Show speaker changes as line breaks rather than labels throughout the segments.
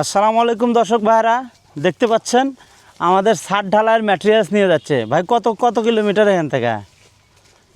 আসসালামু আলাইকুম দর্শক ভাইরা দেখতে পাচ্ছেন? আমাদের ছাদ ঢালাইয়ের ম্যাটেরিয়ালস নিয়ে যাচ্ছে। ভাই কত কত কিলোমিটার এখান থেকে?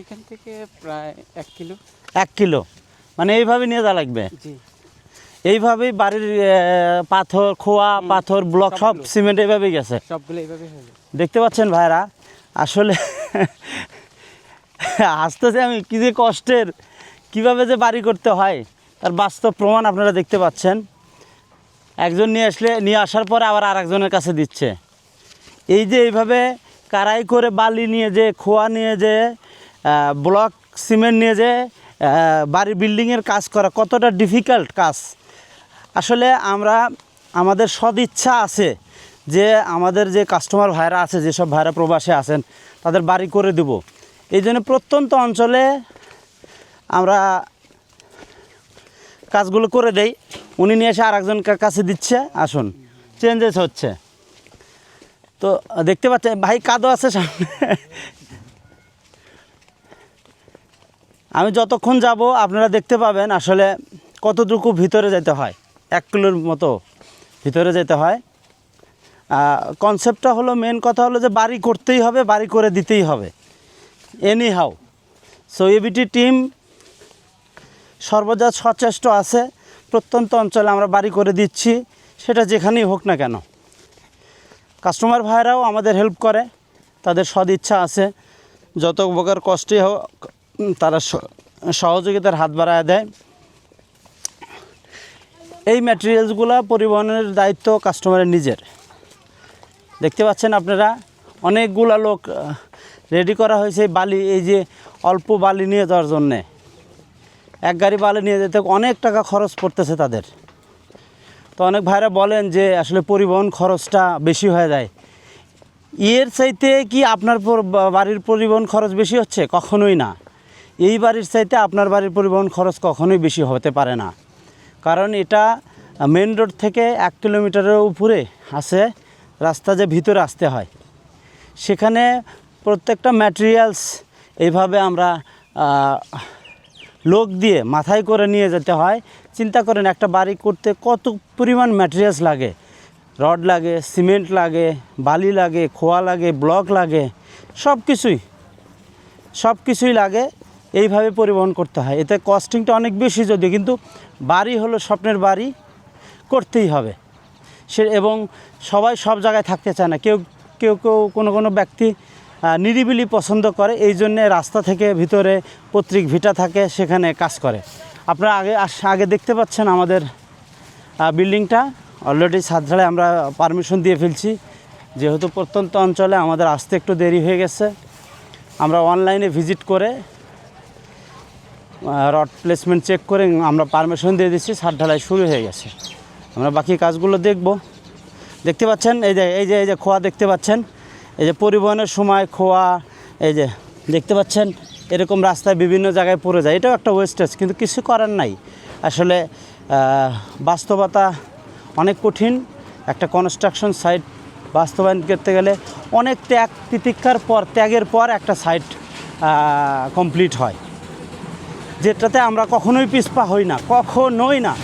এখান থেকে প্রায় এক কিলো।
এক কিলো। মানে এইভাবে নিয়ে যাওয়া লাগবে?
জি।
এইভাবেই বাড়ির পাথর খোয়া পাথর ব্লক সব সিমেন্ট এইভাবেই গেছে।
সবগুলো এইভাবে
দেখতে পাচ্ছেন ভাইরা আসলে আসতেছে আমি কী যে কষ্টের কীভাবে যে বাড়ি করতে হয় তার বাস্তব প্রমাণ আপনারা দেখতে পাচ্ছেন। একজন নিয়ে আসলে, নিয়ে আসার পরে আবার আরেকজনের কাছে দিচ্ছে। এই যে এইভাবে কারাই করে বালি নিয়ে যে, খোয়া নিয়ে যে ব্লক সিমেন্ট নিয়ে যে বাড়ি বিল্ডিংয়ের কাজ করা, কতটা ডিফিকাল্ট কাজ। আসলে আমরা, আমাদের সদিচ্ছা আছে যে আমাদের যে কাস্টমার ভাইরা আছে, যেসব ভাইরা প্রবাসে আছেন, তাদের বাড়ি করে দেব। এই জন্য প্রত্যন্ত অঞ্চলে আমরা কাজগুলো করে দেই। উনি নিয়ে এসে আরেকজন কাছে দিচ্ছে, আসুন। চেঞ্জেস হচ্ছে। তো, দেখতে পাচ্ছেন, ভাই কাদো আছে সামনে। আমি যতক্ষণ যাব, আপনারা দেখতে পাবেন, আসলে কতটুকু ভিতরে যেতে হয়। এক কিলোর মতো ভিতরে যেতে হয়। কনসেপ্টটা হলো মেন কথা হলো যে বাড়ি করতেই হবে, বাড়ি করে দিতেই হবে। Anyhow so ABT team সর্বদা সচেষ্ট আছে। প্রত্যন্ত অঞ্চলে আমরা বাড়ি করে দিচ্ছি, সেটা যেখানেই হোক না কেন। কাস্টমার ভাইরাও আমাদের হেল্প করে, তাদের সদিচ্ছা আছে। যত প্রকার কষ্টই হোক, তারা সহযোগিতার হাত বাড়ায় দেয়। এই ম্যাটেরিয়ালসগুলো পরিবহনের দায়িত্ব কাস্টমারের নিজের। দেখতে পাচ্ছেন আপনারা, অনেকগুলা লোক রেডি করা হয়েছে বালি, এই যে অল্প বালি নিয়ে যাওয়ার জন্যে। এক গাড়ি বালে নিয়ে যেতে অনেক টাকা খরচ পড়তেছে তাদের। তো অনেক ভাইরা বলেন যে আসলে পরিবহন খরচটা বেশি হয়ে যায়। এর চাইতে কি আপনার বাড়ির পরিবহন খরচ বেশি হচ্ছে? কখনোই না। এই বাড়ির চাইতে আপনার বাড়ির পরিবহন খরচ কখনোই বেশি হতে পারে না। কারণ এটা মেন রোড থেকে এক কিলোমিটারের উপরে আছে, রাস্তা যে ভিতরে আসতে হয়। সেখানে প্রত্যেকটা ম্যাটেরিয়ালস এইভাবে আমরা লোক দিয়ে মাথায় করে নিয়ে যেতে হয়। চিন্তা করেন একটা বাড়ি করতে কত পরিমাণ ম্যাটেরিয়ালস লাগে। রড লাগে, সিমেন্ট লাগে, বালি লাগে, খোয়া লাগে, ব্লক লাগে সব কিছুই সব কিছুই লাগে, এইভাবে পরিবহন করতে হয়। এতে কস্টিংটা অনেক বেশি যদিও, কিন্তু বাড়ি হলো স্বপ্নের বাড়ি, করতেই হবে। সে এবং সবাই সব জায়গায় থাকতে চায় না। কেউ কেউ কেউ কোনো কোনো ব্যক্তি নিরিবিলি পছন্দ করে, এই জন্যে রাস্তা থেকে ভিতরে পত্রিক ভিটা থাকে, সেখানে কাজ করে। আপনারা আগে আগে দেখতে পাচ্ছেন আমাদের বিল্ডিংটা। অলরেডি সাতঝাড়ে আমরা পারমিশন দিয়ে ফেলছি। যেহেতু প্রত্যন্ত অঞ্চলে আমাদের আসতে একটু দেরি হয়ে গেছে, আমরা অনলাইনে ভিজিট করে রড প্লেসমেন্ট চেক করে আমরা পারমিশন দিয়ে দিচ্ছি ছাদ ঢালাই শুরু হয়ে গেছে। আমরা বাকি কাজগুলো দেখব। দেখতে পাচ্ছেন, এই যে এই যে এই যে খোয়া দেখতে পাচ্ছেন। এই যে পরিবহনের সময় খোয়া, এই যে দেখতে পাচ্ছেন, এরকম রাস্তায় বিভিন্ন জায়গায় পড়ে যায়। এটাও একটা ওয়েস্টেজ কিন্তু কিছু করার নাই। আসলে বাস্তবতা অনেক কঠিন। একটা কনস্ট্রাকশন সাইট বাস্তবায়ন করতে গেলে অনেক ত্যাগ, তিতিক্ষার পর, ত্যাগের পর একটা সাইট কমপ্লিট হয়। যেটাতে আমরা কখনোই পিছপা হই না, কখনোই না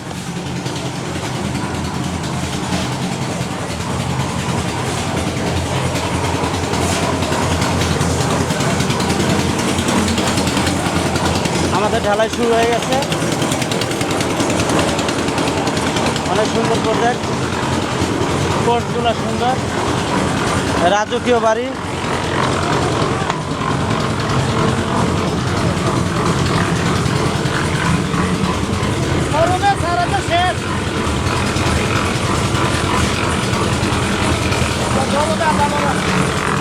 আমাদের ঢালাই শুরু হয়ে গেছে। অনেক সুন্দর প্রজেক্ট কোর্সগুলো সুন্দর। রাজকীয় বাড়ি।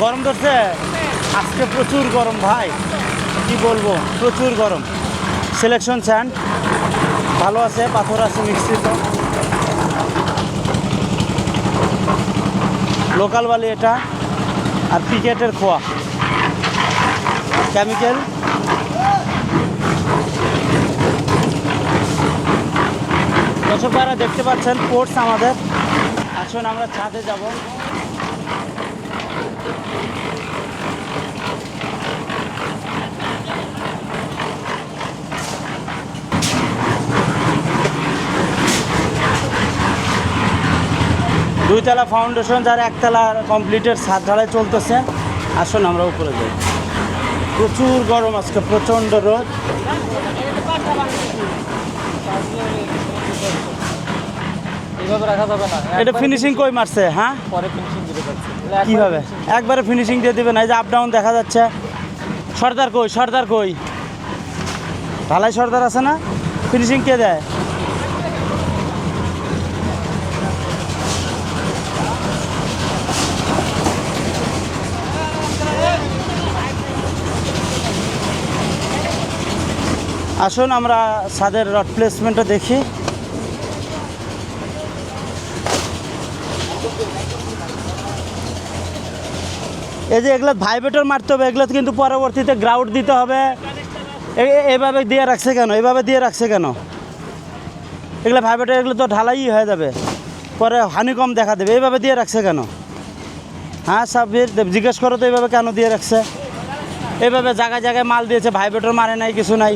গরম ধরছে? আজকে প্রচুর গরম ভাই। কি বলব? প্রচুর গরম। সিলেকশন স্যান্ড ভালো আছে, পাথর আছে মিক্সিত লোকাল বালি এটা, আর পিকেটের খোয়া। কেমিক্যাল দর্শকরা দেখতে পাচ্ছেন পোর্টস আমাদের। আসুন আমরা ছাদে যাব। দুইতলা ফাউন্ডেশন যার একতলা কমপ্লিটের ছাদ ঢালাই চলতেছে। আসুন আমরা উপরে যাই। প্রচুর গরম আজকে প্রচণ্ড রোদ। এটা ফিনিশিং কই মারছে হ্যাঁ? কীভাবে? একবারে ফিনিশিং দিয়ে দিবে না এই যে আপ ডাউন দেখা যাচ্ছে। সর্দার কই সর্দার কই? ঢালাই সর্দার আছে না? ফিনিশিং কে দেয়? আসুন, আমরা ছাদের রড প্লেসমেন্টটা দেখি। এই যে এগুলো ভাইব্রেটর মারতে হবে, এগুলো কিন্তু পরবর্তীতে গ্রাউন্ড দিতে হবে। এভাবে দিয়ে রাখছে কেন? এভাবে দিয়ে রাখছে কেন? এগুলো ভাইব্রেটর এগুলো তো ঢালাই হয়ে যাবে। পরে হানিকম দেখা দেবে। এইভাবে দিয়ে রাখছে কেন? হ্যাঁ সাব্বির, দেব, জিজ্ঞেস করো তো এইভাবে কেন দিয়ে রাখছে? এইভাবে জায়গায় জায়গায় মাল দিয়েছে ভাইব্রেটর মারে নাই, কিছু নাই।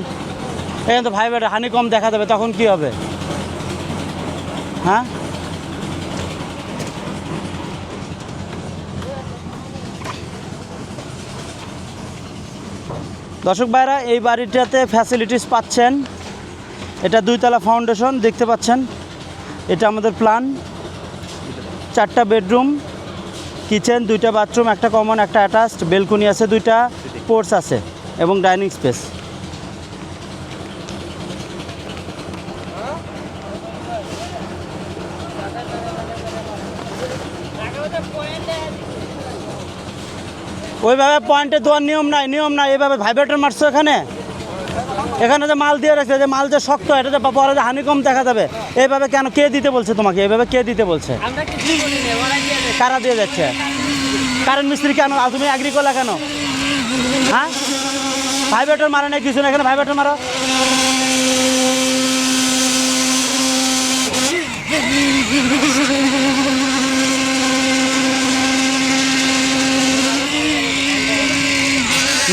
এখানে তো ভাই বেটা, হানি কম দেখা দেবে, তখন কি হবে? হ্যাঁ? দর্শক ভাইরা, এই বাড়িটাতে ফ্যাসিলিটিস পাচ্ছেন। এটা দুইতলা ফাউন্ডেশন দেখতে পাচ্ছেন? এটা আমাদের প্ল্যান চারটা বেডরুম কিচেন দুইটা বাথরুম একটা কমন একটা অ্যাটাচড বেলকনি আছে দুইটা পোর্টস আছে, এবং ডাইনিং স্পেস ওইভাবে পয়েন্টে দেওয়ার নিয়ম নাই নিয়ম নাই এইভাবে ভাইব্রেটর মারছো এখানে? এখানে যে মাল দিয়ে রাখছে যে মাল যে শক্ত এটা যে পরে যে হানি হানিকম দেখা যাবে এইভাবে কেন কে দিতে বলছে তোমাকে? এইভাবে কে দিতে বলছে। কারা দিয়ে যাচ্ছে? কারেন্ট মিস্ত্রি কেন? তুমি অ্যাগ্রি করলা কেন? হ্যাঁ? ভাইব্রেটর মারে না কিছু না এখানে ভাইব্রেটর মারো।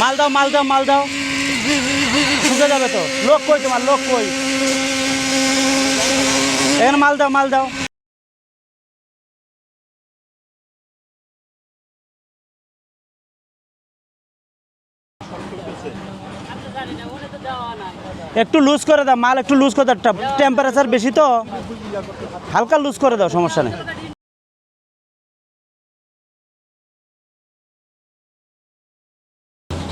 মাল দাও মাল দাও মাল দাও। শুকে যাবে তো। লোক কই তোমার? লোক কই? এখানে মাল দাও মাল দাও। একটু লুজ করে দাও, মাল একটু লুজ করে দাও। টেম্পারেচার বেশি তো। হালকা লুজ করে দাও, সমস্যা নেই।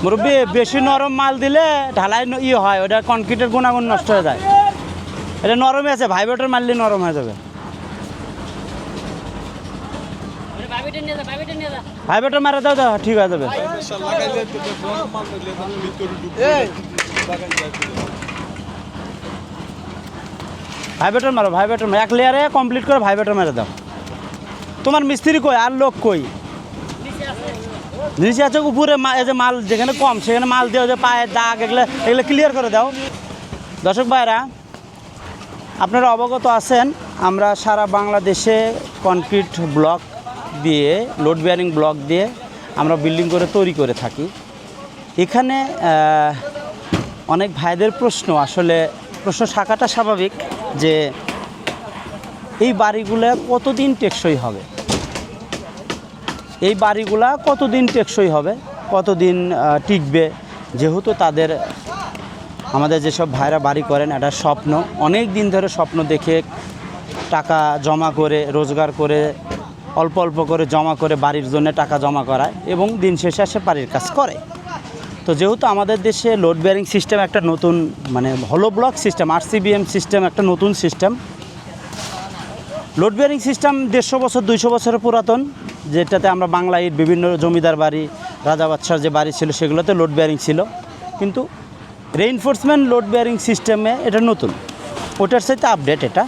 মুরব্বী, বেশি নরম মাল দিলে ঢালাই ইয়ে হয়, ওটা কনক্রিটের গুণাগুণ নষ্ট হয়ে যায়। এটা নরমই আছে ভাইব্রেটর মারলে নরম হয়ে যাবে। ভাইব্রেটর মারা দাও দাও, ঠিক হয়ে যাবে। ভাইব্রেটর মারো ভাইব্রেটর এক লেয়ারে কমপ্লিট করে ভাইব্রেটর মেরে দাও। তোমার মিস্ত্রি কই, আর লোক কই? নিচে আছে উপরে এই যে মাল যেখানে কম, সেখানে মাল দেওয়া যে পায়ের দাগ এগুলো এগুলো ক্লিয়ার করে দাও। দর্শক ভাইরা আপনারা অবগত আছেন, আমরা সারা বাংলাদেশে কনক্রিট ব্লক দিয়ে লোড বেয়ারিং ব্লক দিয়ে আমরা বিল্ডিং করে তৈরি করে থাকি। এখানে অনেক ভাইদের প্রশ্ন, আসলে প্রশ্ন থাকাটা স্বাভাবিক যে এই বাড়িগুলো কতদিন টেকসই হবে? এই বাড়িগুলা কতদিন টেকসই হবে? কতদিন টিকবে? যেহেতু তাদের, আমাদের যেসব ভাইরা বাড়ি করেন, এটা স্বপ্ন। অনেক দিন ধরে স্বপ্ন দেখে টাকা জমা করে, রোজগার করে, অল্প অল্প করে জমা করে বাড়ির জন্য টাকা জমা করায় এবং দিন শেষে এসে বাড়ির কাজ করে। তো যেহেতু আমাদের দেশে লোড বেয়ারিং সিস্টেম একটা নতুন মানে হলো ব্লক সিস্টেম আর আরসিবিএম সিস্টেম একটা নতুন সিস্টেম লোড বেয়ারিং সিস্টেম দেড়শো বছর, দুইশো বছরের পুরাতন। যেটাতে আমরা বাংলা বাংলায় বিভিন্ন জমিদার বাড়ি, রাজা বাদশার যে বাড়ি ছিল সেগুলোতে লোড বেয়ারিং ছিল। কিন্তু রেইনফোর্সমেন্ট লোড বেয়ারিং সিস্টেমে এটা নতুন। ওটার সাথে আপডেট এটা।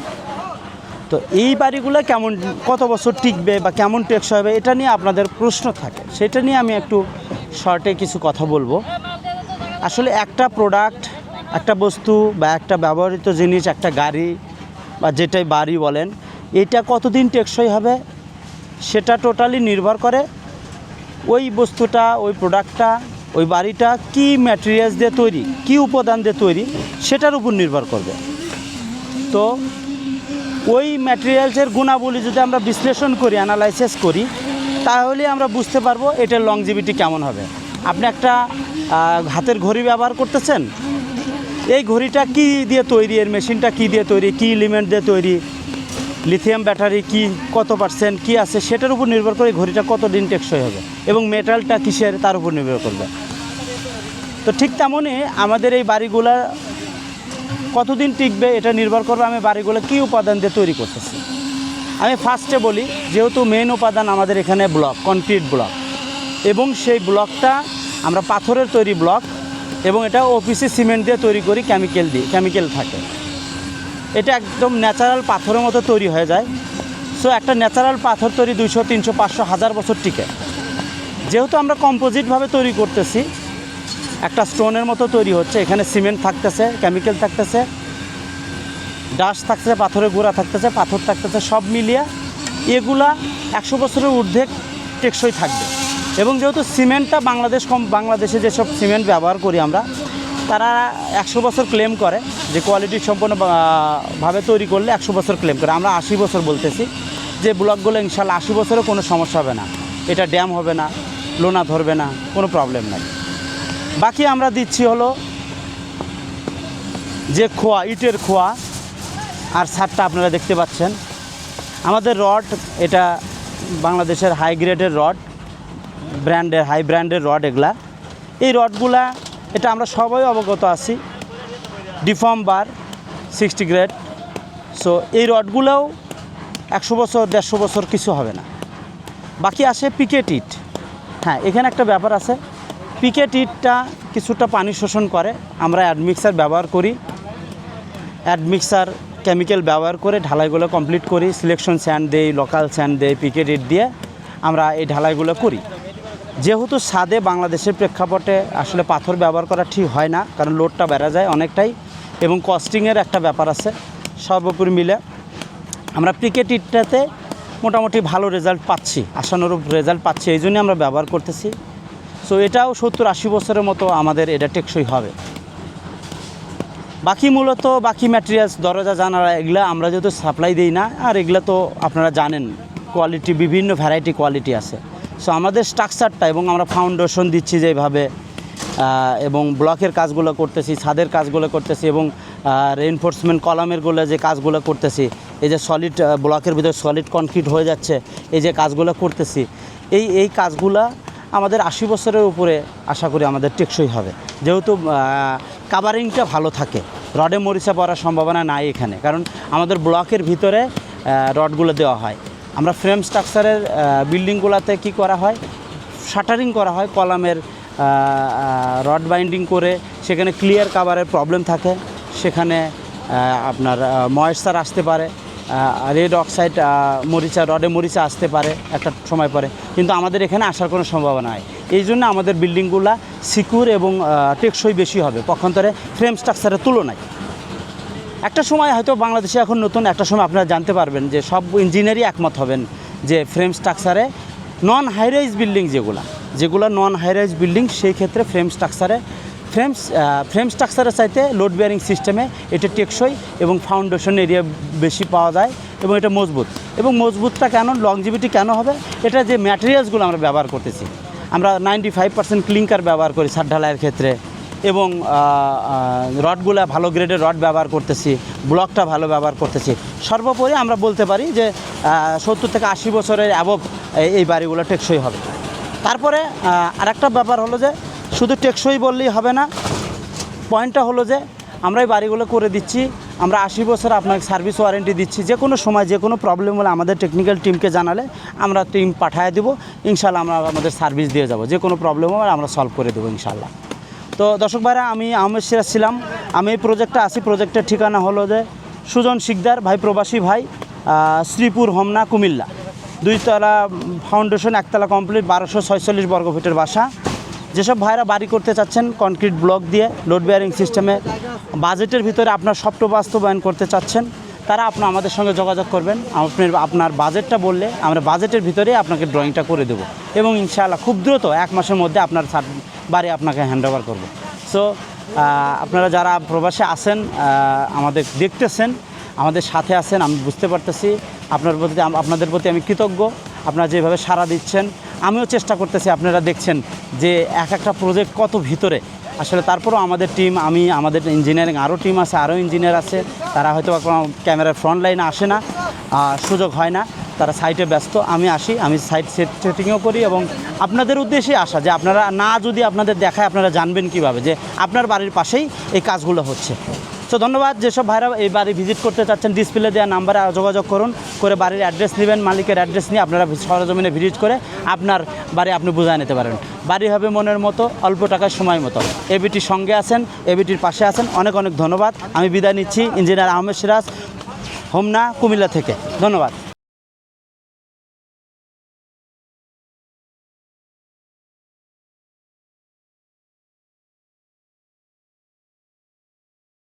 তো এই বাড়িগুলো কেমন, কত বছর টিকবে বা কেমন টেকসই হবে, এটা নিয়ে আপনাদের প্রশ্ন থাকে। সেটা নিয়ে আমি একটু শর্টে কিছু কথা বলব। আসলে একটা প্রোডাক্ট একটা বস্তু বা একটা ব্যবহৃত জিনিস, একটা গাড়ি বা যেটাই বাড়ি বলেন, এটা কতদিন টেকসই হবে? সেটা টোটালি নির্ভর করে ওই বস্তুটা, ওই প্রোডাক্টটা ওই বাড়িটা কি ম্যাটেরিয়ালস দিয়ে তৈরি, কি উপাদান দিয়ে তৈরি, সেটার উপর নির্ভর করবে। তো ওই ম্যাটেরিয়ালসের গুণাবলী যদি আমরা বিশ্লেষণ করি অ্যানালাইসিস করি, তাহলে আমরা বুঝতে পারব এটার লংজিভিটি কেমন হবে। আপনি একটা হাতের ঘড়ি ব্যবহার করতেছেন, এই ঘড়িটা কি দিয়ে তৈরি, এর মেশিনটা কি দিয়ে তৈরি, কি এলিমেন্ট দিয়ে তৈরি লিথিয়াম ব্যাটারি কি, কত পার্সেন্ট কি আছে, সেটার উপর নির্ভর করে ঘড়িটা কত দিন টেকসই হবে এবং মেটালটা কিসের, তার উপর নির্ভর করবে। তো ঠিক তেমনই আমাদের এই বাড়িগুলা কতদিন টিকবে, এটা নির্ভর করবে আমি বাড়িগুলো কী উপাদান দিয়ে তৈরি করতেছি। আমি ফার্স্টে বলি, যেহেতু মেন উপাদান আমাদের এখানে ব্লক কনক্রিট ব্লক এবং সেই ব্লকটা আমরা পাথরের তৈরি ব্লক এবং এটা ওপিসি সিমেন্ট দিয়ে তৈরি করি কেমিক্যাল দিয়ে কেমিক্যাল থাকে। এটা একদম ন্যাচারাল পাথরের মতো তৈরি হয়ে যায়। সো একটা ন্যাচারাল পাথর তৈরি দুইশো, তিনশো, পাঁচশো, হাজার বছর টিকে। যেহেতু আমরা কম্পোজিটভাবে তৈরি করতেছি, একটা স্টোনের মতো তৈরি হচ্ছে। এখানে সিমেন্ট থাকতেছে কেমিক্যাল থাকতেছে ডাস্ট থাকতেছে, পাথরের গুঁড়া থাকতেছে, পাথর থাকতেছে, সব মিলিয়ে এগুলা একশো বছরের ঊর্ধ্বে টেকসই থাকবে। এবং যেহেতু সিমেন্টটা বাংলাদেশ কম, বাংলাদেশে যেসব সিমেন্ট ব্যবহার করি আমরা তারা একশো বছর ক্লেম করে যে কোয়ালিটি সম্পন্ন ভাবে তৈরি করলে একশো বছর ক্লেম করে। আমরা আশি বছর বলতেছি যে ব্লকগুলো ইনশাল্লাহ আশি বছরও কোনো সমস্যা হবে না। এটা ড্যাম হবে না, লোনা ধরবে না, কোনো প্রবলেম নাই। বাকি আমরা দিচ্ছি হলো যে খোয়া, ইটের খোয়া আর ছাদটা আপনারা দেখতে পাচ্ছেন। আমাদের রড, এটা বাংলাদেশের হাই গ্রেডের রড ব্র্যান্ডের হাই ব্র্যান্ডের রড এগুলা। এই রডগুলা এটা আমরা সবাই অবগত আছি। Deform bar sixty grade so এই রডগুলোও একশো বছর, দেড়শো বছর কিছু হবে না। বাকি আসে পিকেট ইট। হ্যাঁ এখানে একটা ব্যাপার আছে। পিকেট ইটটা কিছুটা পানি শোষণ করে। আমরা অ্যাডমিক্সার ব্যবহার করি। অ্যাডমিক্সার কেমিক্যাল ব্যবহার করে ঢালাইগুলো কমপ্লিট করি। সিলেকশন স্যান্ড দেই লোকাল স্যান্ড দেই, পিকেট ইট দিয়ে আমরা এই ঢালাইগুলো করি। যেহেতু সাদে বাংলাদেশের প্রেক্ষাপটে আসলে পাথর ব্যবহার করা ঠিক হয় না, কারণ লোডটা বেড়া যায় অনেকটাই এবং কস্টিংয়ের একটা ব্যাপার আছে সর্বোপরি মিলে। আমরা ক্রিকেট ইটটাতে মোটামুটি ভালো রেজাল্ট পাচ্ছি, আশানুরূপ রেজাল্ট পাচ্ছি, এই জন্যই আমরা ব্যবহার করতেছি। সো এটাও সত্তর আশি বছরের মতো আমাদের এটা টেকসই হবে। বাকি মূলত বাকি ম্যাটেরিয়ালস দরজা, জানালা, এগুলো আমরা যেহেতু সাপ্লাই দিই না, আর এগুলো তো আপনারা জানেন কোয়ালিটি বিভিন্ন ভ্যারাইটি কোয়ালিটি আছে। সো আমাদের স্ট্রাকচারটা এবং আমরা ফাউন্ডেশন দিচ্ছি যেভাবে এবং ব্লকের কাজগুলো করতেছি, ছাদের কাজগুলো করতেছি এবং রেনফোর্সমেন্ট কলামেরগুলো যে কাজগুলো করতেছি, এই যে সলিড ব্লকের ভিতরে সলিড কনক্রিট হয়ে যাচ্ছে, এই যে কাজগুলো করতেছি, এই এই কাজগুলা আমাদের আশি বছরের উপরে আশা করি আমাদের টেকসই হবে। যেহেতু কাভারিংটা ভালো থাকে, রডে মরিচা পড়ার সম্ভাবনা নাই এখানে, কারণ আমাদের ব্লকের ভিতরে রডগুলো দেওয়া হয়। আমরা ফ্রেম স্ট্রাকচারের বিল্ডিংগুলোতে কি করা হয়? শাটারিং করা হয়, কলামের রড বাইন্ডিং করে। সেখানে ক্লিয়ার কাভারের প্রবলেম থাকে। সেখানে আপনার ময়েশ্চার আসতে পারে। রেড অক্সাইড মরিচা, রডে মরিচা আসতে পারে একটা সময় পরে। কিন্তু আমাদের এখানে আসার কোনো সম্ভাবনা নাই। এই জন্য আমাদের বিল্ডিংগুলো সিকিউর এবং টেকসই বেশি হবে। পক্ষান্তরে ফ্রেম স্ট্রাকচারের তুলনায়। একটা সময় হয়তো বাংলাদেশে এখন নতুন, একটা সময় আপনারা জানতে পারবেন যে সব ইঞ্জিনিয়ারই একমত হবেন যে ফ্রেম স্ট্রাকচারে নন হাইরাইজ বিল্ডিং যেগুলো যেগুলো নন হাইরাইজ বিল্ডিং সেই ক্ষেত্রে ফ্রেম স্ট্রাকচারে ফ্রেম ফ্রেম স্ট্রাকচারের চাইতে লোড বেয়ারিং সিস্টেমে এটা টেকসই এবং ফাউন্ডেশন এরিয়া বেশি পাওয়া যায় এবং এটা মজবুত। এবং মজবুতটা কেন লংজিভিটি কেন হবে? এটা যে ম্যাটেরিয়ালসগুলো আমরা ব্যবহার করতেছি। আমরা নাইনটি ফাইভ পার্সেন্ট ক্লিঙ্কার ব্যবহার করি ছাদ ঢালাইয়ের ক্ষেত্রে। এবং রডগুলো ভালো গ্রেডের রড ব্যবহার করতেছি ব্লকটা ভালো ব্যবহার করতেছি। সর্বোপরি আমরা বলতে পারি যে সত্তর থেকে আশি বছরের অ্যাবভ এই বাড়িগুলো টেকসই হবে। তারপরে আরেকটা ব্যাপার হলো যে, শুধু টেকসই বললেই হবে না, পয়েন্টটা হলো যে, আমরা এই বাড়িগুলো করে দিচ্ছি, আমরা আশি বছর আপনাকে সার্ভিস ওয়ারেন্টি দিচ্ছি, যে কোনো সময়, যে কোনো প্রবলেম হলে আমাদের টেকনিক্যাল টিমকে জানালে আমরা টিম পাঠিয়ে দেবো ইনশাল্লাহ আমরা আমাদের সার্ভিস দিয়ে যাব। যে কোনো প্রবলেম হলে আমরা সলভ করে দেবো ইনশাল্লাহ তো দর্শক ভাইরা, আমি আহমেদ সিরাজ ছিলাম। আমি এই প্রজেক্টে আসি প্রজেক্টের ঠিকানা হলো যে সুজন শিকদার, ভাই প্রবাসী ভাই শ্রীপুর, হোমনা, কুমিল্লা। দুইতলা ফাউন্ডেশন একতলা কমপ্লিট বারোশো ছয়চল্লিশ বর্গফিটের বাসা। যেসব ভাইরা বাড়ি করতে চাচ্ছেন কনক্রিট ব্লক দিয়ে লোড বেয়ারিং সিস্টেমে বাজেটের ভিতরে আপনার স্বপ্ন বাস্তবায়ন করতে চাচ্ছেন তারা আপনার আমাদের সঙ্গে যোগাযোগ করবেন। আপনার আপনার বাজেটটা বললে আমরা বাজেটের ভিতরে আপনাকে ড্রয়িংটা করে দেবো। এবং ইনশাআল্লাহ খুব দ্রুত এক মাসের মধ্যে আপনার বাড়ি আপনাকে হ্যান্ড ওভার করব সো আপনারা যারা প্রবাসে আছেন আমাদের দেখতেছেন, আমাদের সাথে আছেন, আমি বুঝতে পারতেছি, আপনার প্রতি আপনাদের প্রতি আমি কৃতজ্ঞ। আপনারা যেভাবে সাড়া দিচ্ছেন, আমিও চেষ্টা করতেছি আপনারা দেখছেন যে এক একটা প্রজেক্ট কত ভিতরে আসলে তারপরও আমাদের টিম আমি, আমাদের ইঞ্জিনিয়ারিং আরও টিম আছে, আরও ইঞ্জিনিয়ার আছে। তারা হয়তো কোনো ক্যামেরার ফ্রন্ট লাইনে আসে না সুযোগ হয় না। তারা সাইটে ব্যস্ত, আমি আসি, আমি সাইট সেট সেটিংও করি এবং আপনাদের উদ্দেশ্যে আসা যে আপনারা না যদি আপনাদের দেখায়, আপনারা জানবেন কীভাবে যে আপনার বাড়ির পাশেই এই কাজগুলো হচ্ছে। তো ধন্যবাদ, যেসব ভাইরা এই বাড়ি ভিজিট করতে চাচ্ছেন ডিসপ্লে দেওয়া নাম্বারে যোগাযোগ করুন, করে বাড়ির অ্যাড্রেস নেবেন, মালিকের অ্যাড্রেস নিয়ে আপনারা সরজমিনে ভিজিট করে আপনার বাড়ি আপনি বুঝায় নিতে পারেন। বাড়ি হবে মনের মতো, অল্প টাকার সময় মতো। এবিটির সঙ্গে আছেন এবিটির পাশে আছেন, অনেক অনেক ধন্যবাদ। আমি বিদায় নিচ্ছি, ইঞ্জিনিয়ার আহমেদ সিরাজ, হোমনা, কুমিল্লা থেকে। ধন্যবাদ।